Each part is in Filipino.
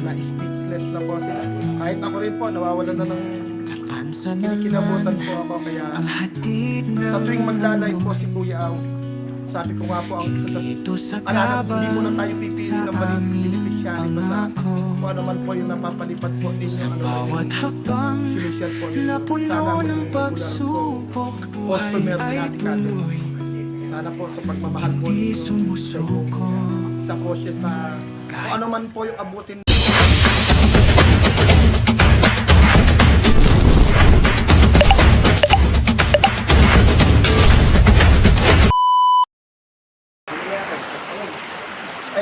na speechless na po sila. Kahit ako rin po, nawawalan na ng naman po ako. Kaya sa tuwing maglalay po si Kuya Aw, sabi ko nga po ang isa sa Dito sa Alam, hindi muna tayo pipili ng mali- aming beneficiary basta kung ano man po yung napapalipat po din Sa ano bawat hakbang na puno ng pagsubok Buhay ay tuloy. Sana po sa pagmamahal po Di ninyo. sumusuko Isa po siya sa kung ano man po yung abutin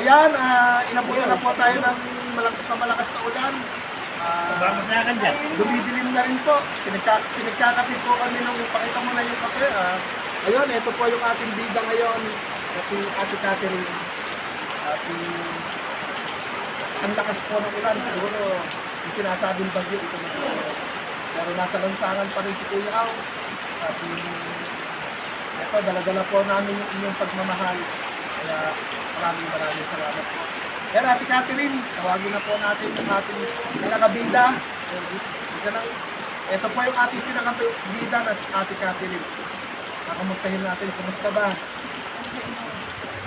Ayan, uh, inabutan na po tayo ng malakas na malakas na ulan. Uh, Dumidilim na rin po. Pinagka, pinagkakape po kami nung pakita mo na yung kape. ah. ayun, ito po yung ating bida ngayon. Kasi Ate Catherine. At yung ang lakas po ng ulan. Siguro yung sinasabing bagyo ito na siguro. Pero nasa lansangan pa rin si Kuya Au. At yung ito, daladala po namin yung inyong pagmamahal. Kaya maraming maraming salamat po. Kaya Ate Catherine, tawagin na po natin yung ating pinakabida. Isa lang. Ito po yung ating pinakabida na si Ate Catherine. Kakamustahin natin. Kumusta ba?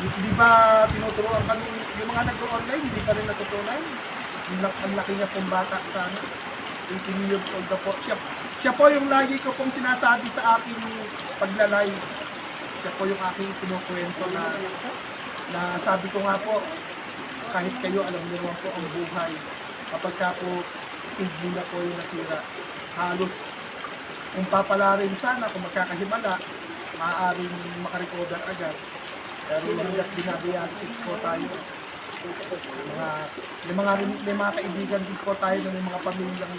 Hindi ba tinuturuan kami yung mga nag-online, hindi pa rin natutunan? Ang laki niya pong bata sa ano, 18 years old na po. Siya, siya po yung lagi ko pong sinasabi sa aking paglalay. Siya po yung aking kinukwento na, na sabi ko nga po, kahit kayo alam niyo po ang buhay. Kapag ka po hindi na po yung nasira, halos kung papalarin sana, kung magkakahimala, maaaring makarecover agad. Pero hanggat binabiyatis po tayo, mga, may mga, may mga kaibigan din po tayo may mga pamilyang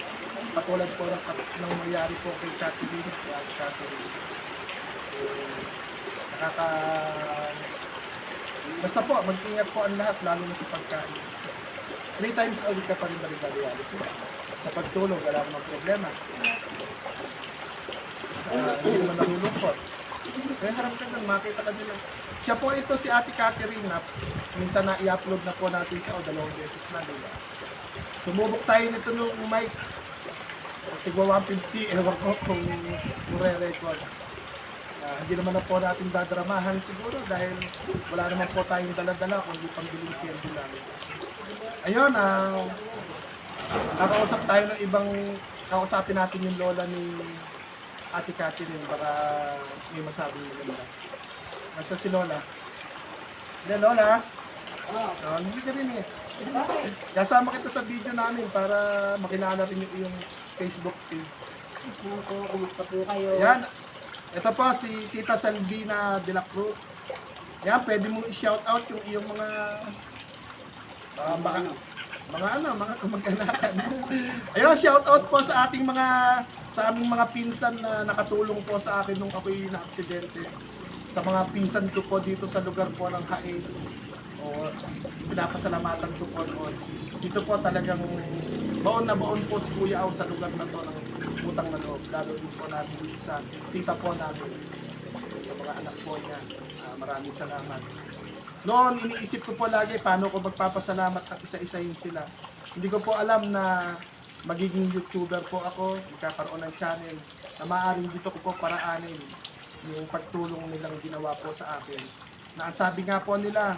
katulad po ng, ng nangyari po kay Catherine at Catherine. Eh, nakaka... Basta po, mag-ingat po ang lahat, lalo na sa pagkain. Three times a week ka pa rin balik-balialis. Sa pagtulog, wala namang problema. Sa, hindi naman nalulungkot. Kaya harap ka lang, makita ka nila. Siya po ito si Ate Catherine minsan na i-upload na po natin siya o dalawang beses na, di ba? Sumubok tayo nito nung mic. Tigwa 150, ewan ko kung re-record. Ah, hindi naman na po natin dadramahan siguro dahil wala naman po tayong dala-dala kundi pambiling PNB namin. Ayun, ah, nakausap tayo ng ibang, kausapin natin yung lola ni Ate Catherine baka may masabi mo ganda. Nasa si Lola? Hindi, Lola? Oh, hindi ka rin eh. Kasama kita sa video namin para makilala rin yung iyong Facebook page. Kumusta po kayo? Yan. Ito po si Tita Salvina de la Cruz. Yan, pwede mo i-shout out yung iyong mga ah, mga mga ano, mga kamag-anakan. Ayun, shout out po sa ating mga sa aming mga pinsan na nakatulong po sa akin nung ako'y na-aksidente. Sa mga pinsan ko po dito sa lugar po ng Hain. O pinapasalamatan ko po noon. Dito po talagang baon na baon po si Kuya Aw sa lugar na to ng utang na loob. Lalo din po natin sa tita po namin. Sa mga anak po niya. Ah, maraming salamat. Noon, iniisip ko po lagi paano ko magpapasalamat at isa-isahin sila. Hindi ko po alam na magiging YouTuber po ako, magkakaroon ng channel na maaaring dito ko po paraanin yung pagtulong nilang ginawa po sa akin. Na sabi nga po nila,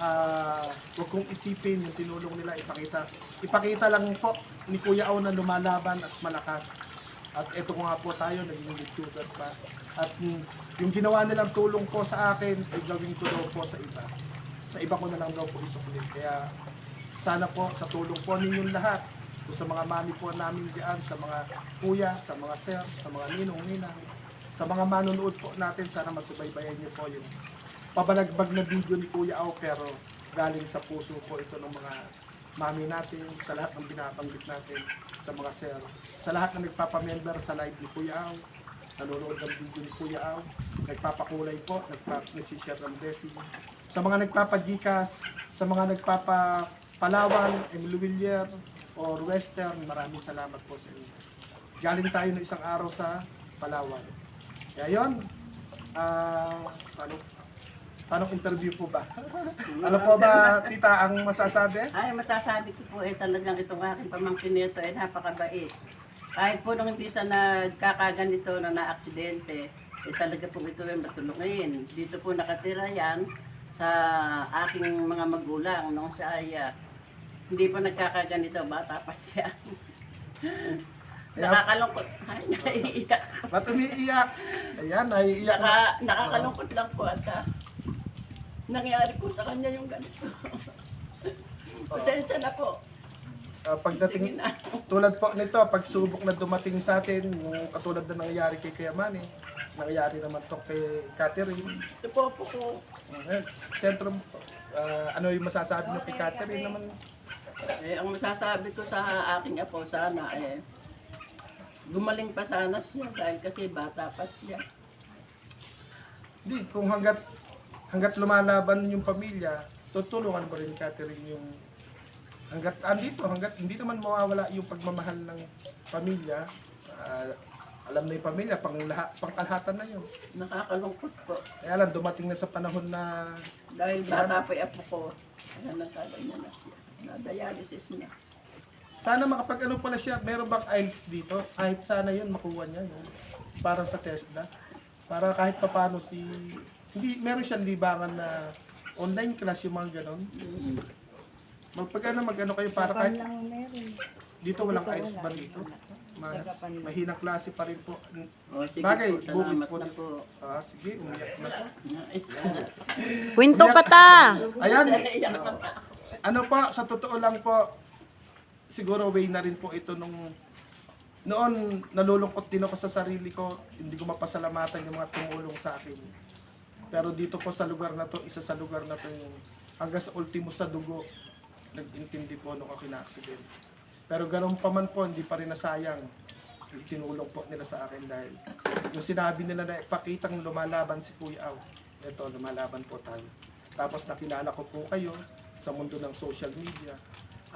ah huwag kong isipin yung tinulong nila ipakita. Ipakita lang po ni Kuya Aw na lumalaban at malakas. At ito ko nga po tayo, naging YouTuber pa. At mm, yung ginawa nilang tulong po sa akin, ay gawin ko daw po sa iba. Sa iba ko na lang daw po isuklit. Kaya sana po sa tulong po ninyong lahat, kung sa mga mami po namin diyan, sa mga kuya, sa mga sir, sa mga ninong-ninang, sa mga manonood po natin, sana masubaybayan niyo po yung pabalagbag na video ni Kuya Au pero galing sa puso po ito ng mga mami natin, sa lahat ng binabanggit natin, sa mga sir, sa lahat na nagpapamember sa live ni Kuya Au, nanonood ng video ni Kuya Au, nagpapakulay po, nagpa, nagsishare ng blessing, sa mga nagpapagikas, sa mga nagpapalawan, Emil Villar, or Western, maraming salamat po sa inyo. Galing tayo ng isang araw sa Palawan. Kaya yun, ah, paano, Paano interview po ba? ano po ba, tita, ang masasabi? Ay, masasabi ko po eh talagang itong aking pamangkin nito ay napakabait. Kahit po nung hindi sa nagkakaganito na na-aksidente, eh talaga po ito ay matulungin. Dito po nakatira yan sa aking mga magulang nung siya ay ah, hindi pa nagkakaganito, bata pa siya. Nakakalungkot. Ay, naiiyak. Ba't umiiyak? Ayan, naiiyak na. Naka, nakakalungkot lang po at ah, nangyari po sa kanya yung ganito. Pasensya na po. Ah, pagdating, tulad po nito, pagsubok na dumating sa atin, yung katulad na nangyayari kay Kuya Manny, nangyayari naman to kay Catherine. Ito po po ko. Eh, Sentro, ah, ano yung masasabi nyo kay Catherine naman? Eh, ang masasabi ko sa aking apo sana eh, gumaling pa sana siya dahil kasi bata pa siya. Hindi, kung hanggat, hanggat lumalaban yung pamilya, tutulungan mo rin Catherine yung hanggat andito, hanggat hindi naman mawawala yung pagmamahal ng pamilya. Ah, alam na yung pamilya, pang lahat, pangkalahatan na yun. Nakakalungkot po. Kaya lang, dumating na sa panahon na Dahil bata pa yung apo ko, kaya nagkaganyan na siya. Na-dialysis niya. Sana makapag ano pala siya, meron bang IELTS dito? Kahit sana yun makuha niya, no? Parang sa TESDA. Para kahit papano si... Hindi, meron siyang libangan na online class yung mga ganon. Magpag ano, mag ano kayo para kahit... Dito walang IELTS ba dito? Ma, mahinang klase pa rin po. O, sige Bagay, po, bukid salamat po. na po. Ah, sige, umiyak na po. Kwento pa ta! Ayan, ano po, sa totoo lang po, siguro way na rin po ito nung noon nalulungkot din ako sa sarili ko, hindi ko mapasalamatan yung mga tumulong sa akin. Pero dito po sa lugar na to, isa sa lugar na to yung hanggang sa ultimo sa dugo, nag-intindi po nung ako na-accident. Pero ganun pa man po, hindi pa rin nasayang tinulong po nila sa akin dahil yung sinabi nila na ipakitang lumalaban si Kuya Aw, ito, lumalaban po tayo. Tapos nakilala ko po kayo sa mundo ng social media.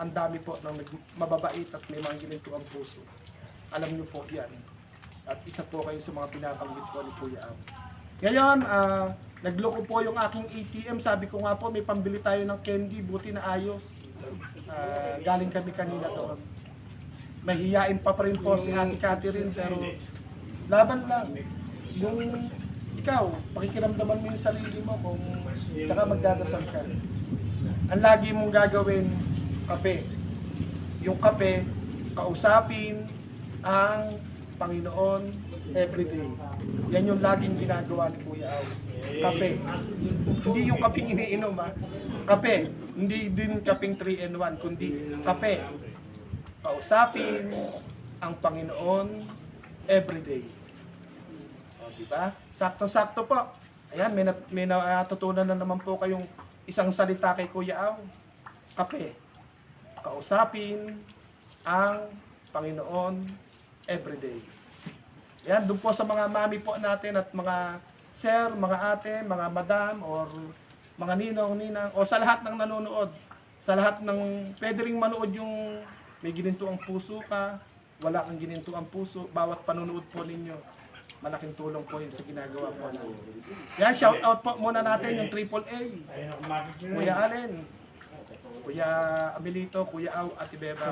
Ang dami po ng mababait at may mga ang puso. Alam niyo po yan. At isa po kayo sa mga binabanggit po ni Kuya Aw. Ngayon, ah, nagloko po yung aking ATM. Sabi ko nga po, may pambili tayo ng candy. Buti na ayos. Ah, galing kami kanina doon. Mahihiyain pa pa rin po si Ate Catherine, pero laban lang. Yung ikaw, pakikiramdaman mo yung sarili mo kung tsaka magdadasal ka. Ang lagi mong gagawin, kape. Yung kape, kausapin ang Panginoon everyday. Yan yung laging ginagawa ni Kuya Au. Kape. Hindi yung kaping iniinom ha. Kape. Hindi din kaping 3 and 1, kundi kape. Kausapin ang Panginoon everyday. O, di ba? Sakto-sakto po. Ayan, may, nat- may natutunan na naman po kayong isang salita kay Kuya Au. Kape. Kausapin ang Panginoon everyday. Yan, doon po sa mga mami po natin at mga sir, mga ate, mga madam, or mga ninong, ninang, o sa lahat ng nanonood. Sa lahat ng, pwede ring manood yung may gininto ang puso ka, wala kang gininto ang puso, bawat panonood po ninyo, malaking tulong po yun sa ginagawa po natin. Yan, shout out po muna natin yung Triple A. Kuya Allen, Kuya Abilito, Kuya Au, Ate Beba,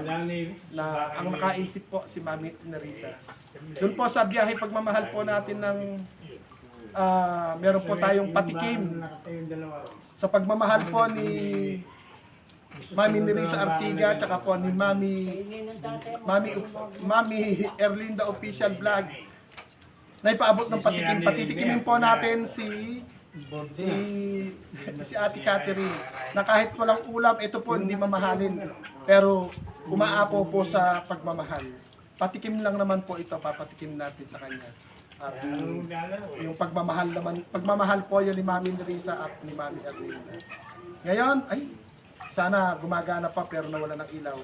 na ang nakaisip po si Mami Nerissa. Doon po sa biyahe pagmamahal po natin ng ah, meron po tayong patikim sa pagmamahal po ni Mami Nerissa Artiga tsaka po ni Mami Mami Mami Erlinda Official Vlog na ipaabot ng patikim. Patitikimin po natin si si si Ate Catherine na kahit walang ulam, ito po hindi mamahalin. Pero umaapo po sa pagmamahal. Patikim lang naman po ito, papatikim natin sa kanya. At yung, yung pagmamahal naman, pagmamahal po yun ni Mami Nerissa at ni Mami Erlinda. Ngayon, ay, sana gumagana pa pero nawala ng ilaw.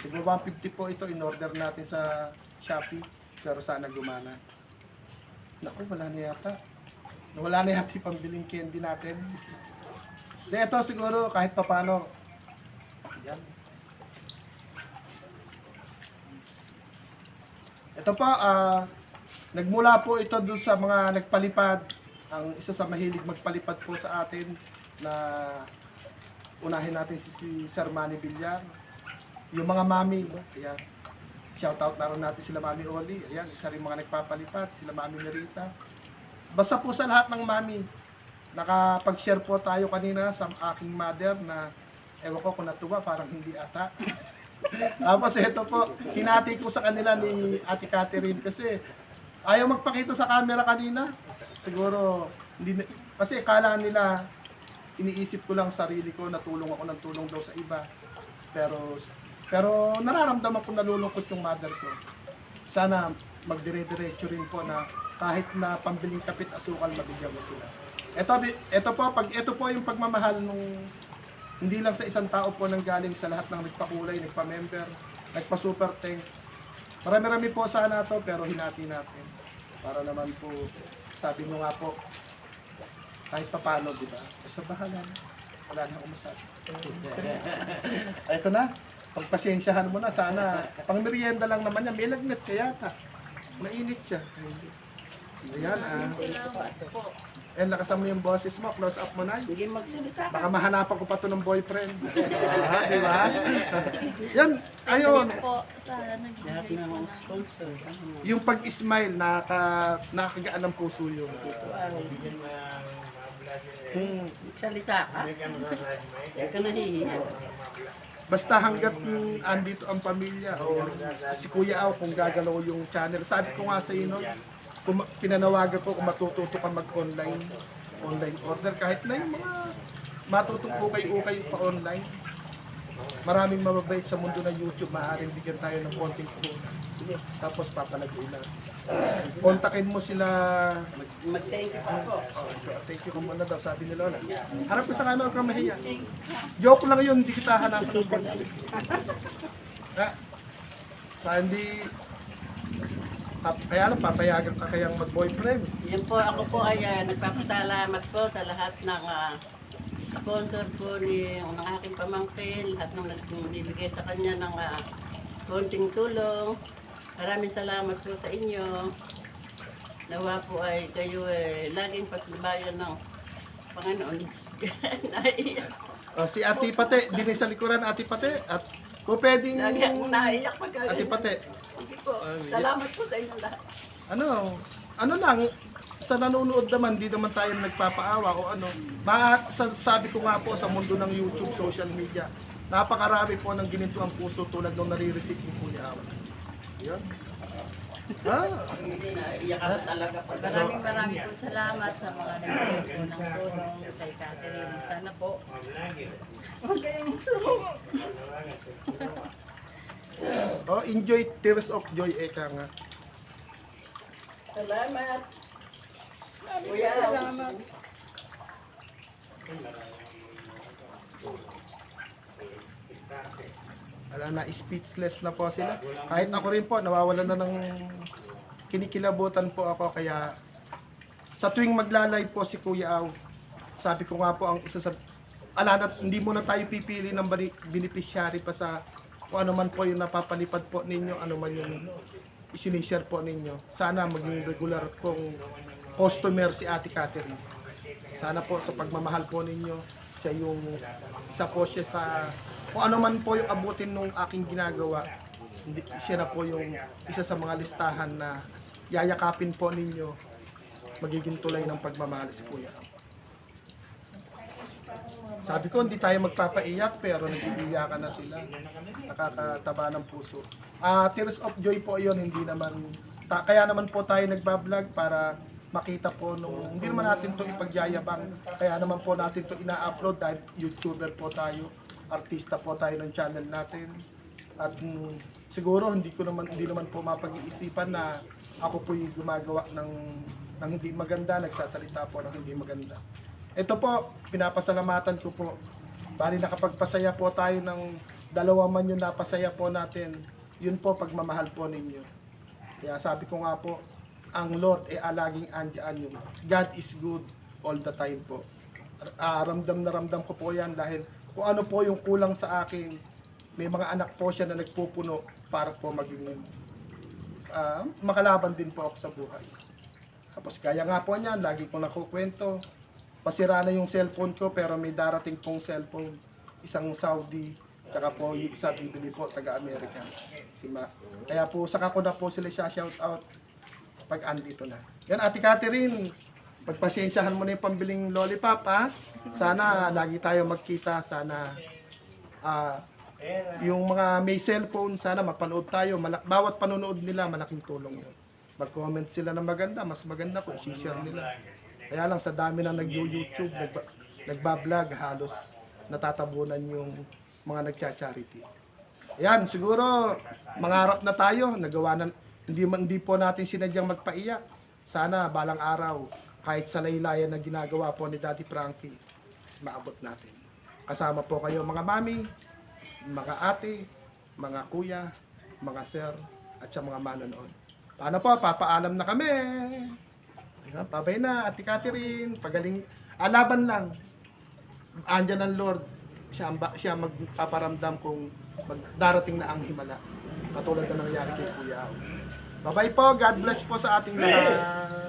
Siguro 150 po ito, in order natin sa Shopee. Pero sana gumana. Naku, wala na yata. Wala na yung pambiling candy natin. De, ito siguro kahit pa paano. Yan. Ito po, ah, nagmula po ito dun sa mga nagpalipad ang isa sa mahilig magpalipad po sa atin na unahin natin si, si Sir Manny Villar. Yung mga mami, ayan, shout out na rin natin sila Mami Oli. Ayan, isa rin mga nagpapalipad, sila Mami Nerissa. Basta po sa lahat ng mami, nakapag-share po tayo kanina sa aking mother na ewan ko kung natuwa, parang hindi ata. Tapos ito po, hinati ko sa kanila ni Ate Catherine kasi ayaw magpakita sa camera kanina. Siguro, hindi, kasi kala nila, iniisip ko lang sarili ko, natulong ako ng tulong daw sa iba. Pero, pero nararamdaman ko nalulungkot yung mother ko. Sana magdire-diretso rin po na kahit na pambiling kapit asukal, mabigyan mo sila. Ito, ito po, pag, ito po yung pagmamahal nung hindi lang sa isang tao po nang galing sa lahat ng nagpakulay, nagpa-member, nagpa-super thanks. Marami-rami po sana to pero hinati natin. Para naman po, sabi nyo nga po, kahit papano, di ba? Basta bahala na. Wala na akong masabi. Ito na. Pagpasensyahan mo na. Sana, pang merienda lang naman yan. May lagnat kaya ta. Mainit siya. Ayan, ah. Ayan, lakasan mo yung boses mo. Close up mo na. Hindi magsalita ka. Baka mahanapan ko pa to ng boyfriend. Ah, di ba? Yan, ayun. po sa Lahat nagbibigay ng po ng sponsor. Yung pag-smile, naka, nakakagaan ng puso yun. Wow. Hmm. Salita ka. Kaya ka nahihiya. Basta hanggat mm, andito ang pamilya o si Kuya Aw kung gagalaw yung channel. Sabi ko nga sa no, kung pinanawagan ko kung matututo ka mag-online, online order, kahit na yung mga matutong ukay-ukay pa online. Maraming mababait sa mundo ng YouTube, maaaring bigyan tayo ng konting puhunan. Tapos papalagoy na. Kontakin mo sila Mag-thank you pa ako. Oh, thank you kung muna daw, sabi ni Lola. Harap ka sa camera, huwag mahiya. Joke lang yun, hindi kita hanapan ng pag Ha? Sa hindi... Pa- Kaya lang, papayagan ka kayang mag-boyfriend. Yan po, ako po ay ah, nagpapasalamat po sa lahat ng ah, sponsor po ni ng aking pamangkin, lahat ng nagbibigay sa kanya ng ah, konting tulong. Maraming salamat po sa inyo. Nawa po ay kayo eh, laging patnubayan ng Panginoon. naiyak. O, si Ate Pate, din sa likuran, Ate Pate. At kung pwedeng... Lagi akong naiyak pag Ate Pate, Sige po. Salamat po sa inyo lahat. ano, ano lang, sa nanonood naman, di naman tayo nagpapaawa o ano. Ma, sa, sabi ko nga po sa mundo ng YouTube, social media, napakarami po ng ginito ang puso tulad ng nare-receive ni Kuya Awa. Yun. Ah, Hindi na iyak ako talaga pag Maraming maraming po salamat sa mga nagbigay po ng tulong kay Catherine. Sana po magaling oh, enjoy tears of joy, eka nga. Salamat. Kuya, salamat. Na, speechless na po sila. Kahit ako rin po, nawawalan na ng kinikilabutan po ako. Kaya sa tuwing maglalay po si Kuya Aw, sabi ko nga po ang isa sa... Ala na, hindi muna tayo pipili ng beneficiary pa sa kung ano man po yung napapalipad po ninyo, ano man yung isinishare po ninyo. Sana maging regular kong customer si Ate Catherine. Sana po sa pagmamahal po ninyo, siya yung isa po siya sa kung ano man po yung abutin nung aking ginagawa. Hindi siya na po yung isa sa mga listahan na yayakapin po ninyo magiging tulay ng pagmamahal si Kuya. Sabi ko, hindi tayo magpapaiyak pero nagigiyakan na sila. Nakakataba ng puso. Ah, Tears of Joy po yon hindi naman, ta- kaya naman po tayo nagbablog para makita po nung, hindi naman natin to ipagyayabang, kaya naman po natin to ina-upload dahil YouTuber po tayo, artista po tayo ng channel natin. At mm, siguro hindi ko naman hindi naman po mapag-iisipan na ako po yung gumagawa ng ng hindi maganda, nagsasalita po ng hindi maganda. Ito po, pinapasalamatan ko po. Bali nakapagpasaya po tayo ng dalawa man yung napasaya po natin. Yun po pagmamahal po ninyo. Kaya sabi ko nga po, ang Lord ay alaging andyan yung God is good all the time po. Ah, ramdam na ramdam ko po yan dahil kung ano po yung kulang sa akin, may mga anak po siya na nagpupuno para po maging ah, makalaban din po ako sa buhay. Tapos kaya nga po niyan, lagi ko nakukwento. Pasira na yung cellphone ko pero may darating pong cellphone. Isang Saudi, tsaka po yung isa bibili po, taga-Amerika. Si Ma. Kaya po, saka ko na po sila siya shout out pag andito na. Yan, Ate Catherine, pagpasensyahan mo na yung pambiling lollipop, ha? Sana lagi tayo magkita, sana ah, yung mga may cellphone, sana mapanood tayo. Malak- bawat panonood nila, malaking tulong yun. Mag-comment sila ng maganda, mas maganda kung share nila. Kaya lang sa dami na nag-YouTube, nagba- nagbablog, halos natatabunan yung mga nagcha-charity. Ayan, siguro mangarap na tayo, nagawa na, hindi, man- hindi po natin sinadyang magpaiyak. Sana balang araw, kahit sa laylayan na ginagawa po ni Daddy Frankie, maabot natin. Kasama po kayo mga mami, mga ate, mga kuya, mga sir, at sa mga manonood. Paano po? Papaalam na kami. Ayan, Babay na, Ate Catherine. Pagaling, alaban lang. Andyan ang Lord. Siya, ang siya magpaparamdam kung magdarating na ang himala. Katulad na nangyari kay Kuya. Bye-bye po. God bless po sa ating lahat.